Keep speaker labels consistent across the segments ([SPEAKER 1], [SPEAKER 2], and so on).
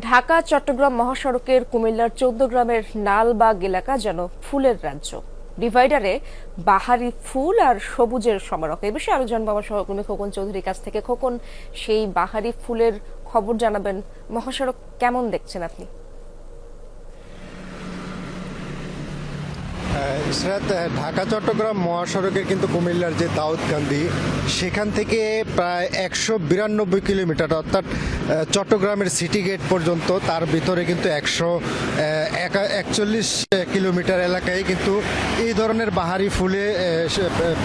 [SPEAKER 1] ঢাকা, চট্টগ্রাম মহাসড়কের কুমিল্লার চৌদ্দ গ্রামের নালবাগ এলাকা যেন ফুলের রাজ্য। ডিভাইডারে বাহারি ফুল আর সবুজের সমারক এ বিষয়ে আরও জানব সহকর্মী খোকন চৌধুরীর কাছ থেকে। খোকন, সেই বাহারি ফুলের খবর জানাবেন মহাসড়ক। কেমন দেখছেন আপনি?
[SPEAKER 2] ঢাকা, চট্টগ্রাম মহাসড়কের কিন্তু কুমিল্লার যে দাউদকান্দি সেখান থেকে প্রায় একশো বিরানব্বই কিলোমিটার, অর্থাৎ চট্টগ্রামের সিটি গেট পর্যন্ত, তার ভিতরে কিন্তু একশো একচল্লিশ কিলোমিটার এলাকায় কিন্তু এই ধরনের বাহারি ফুলে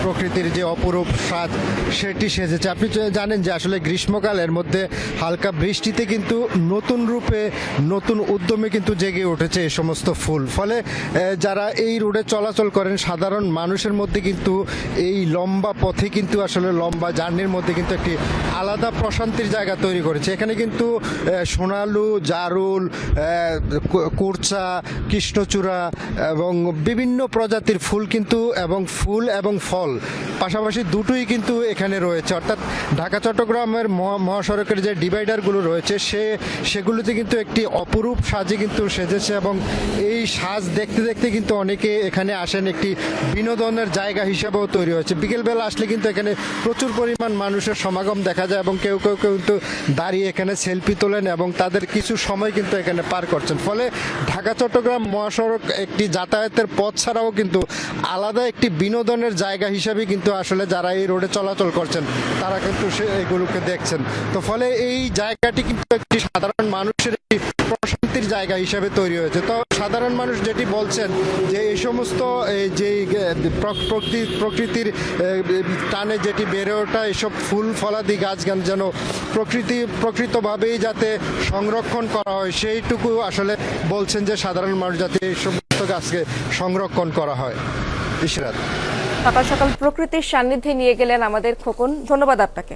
[SPEAKER 2] প্রকৃতির যে অপরূপ স্বাদ, সেটি সেজেছে। আপনি জানেন যে আসলে গ্রীষ্মকালের মধ্যে হালকা বৃষ্টিতে কিন্তু নতুন রূপে, নতুন উদ্যমে কিন্তু জেগে উঠেছে এই সমস্ত ফুল। ফলে যারা এই রোডে চলাচল করেন, সাধারণ মানুষের মধ্যে কিন্তু এই লম্বা পথে কিন্তু আসলে লম্বা জার্নির মধ্যে কিন্তু একটি আলাদা প্রশান্তির জায়গা তৈরি করেছে। এখানে কিন্তু সোনালু, জারুল কুরচা, কৃষ্ণচূড়া এবং বিভিন্ন প্রজাতির ফুল কিন্তু এবং ফুল এবং ফল। পাশাপাশি দুটোই কিন্তু এখানে রয়েছে। অর্থাৎ ঢাকা, চট্টগ্রামের মহা- মহাসড়কের যে ডিভাইডারগুলো রয়েছে, সে, সেগুলোতে কিন্তু একটি অপরূপ সাজে কিন্তু সেজেছে এবং এই সাজ দেখতে দেখতে কিন্তু অনেকে এখানে আসেন একটি বিনোদনের জায়গা হিসেবেও তৈরি হয়েছে। বিকেলবেলা আসলে কিন্তু এখানে প্রচুর পরিমাণ মানুষের সমাগম দেখা যায় এবং কেউ কেউ কিন্তু দাঁড়িয়ে এখানে সেলফি তোলেন এবং তাদের কিছু সময় কিন্তু এখানে পার করছেন। ফলে ঢাকা, চট্টগ্রাম মহাসড়ক একটি যাতায়াতের পথ ছাড়াও কিন্তু আলাদা একটি বিনোদনের জায়গা হিসেবে কিন্তু আসলে যারা এই রোডে চলাচল করছেন, তারা কিন্তু সে এগুলোকে দেখছেন। তো ফলে এই জায়গাটি কিন্তু একটি সাধারণ মানুষের একটি জায়গা হিসেবে তৈরি হয়েছে। তো সাধারণ মানুষ যেটি বলছেন যে এই সমস্ত এই যে এ, প্র- প্রকৃতি প্রকৃতির টানে যেটি বেড়ে ওঠা এসব ফুল ফলাদি গাছ গান যেন প্রকৃতি প্রকৃতভাবেই যাতে সংরক্ষণ করা হয় সেইটুকু আসলে বলছেন যে সাধারণ মানুষ যাতে এই সমস্ত গাছকে সংরক্ষণ করা হয়। ইশরাত।
[SPEAKER 1] সকাল সকাল প্রকৃতির সান্নিধ্যে নিয়ে গেলেন আমাদের খোকন। ধন্যবাদ আপনাকে।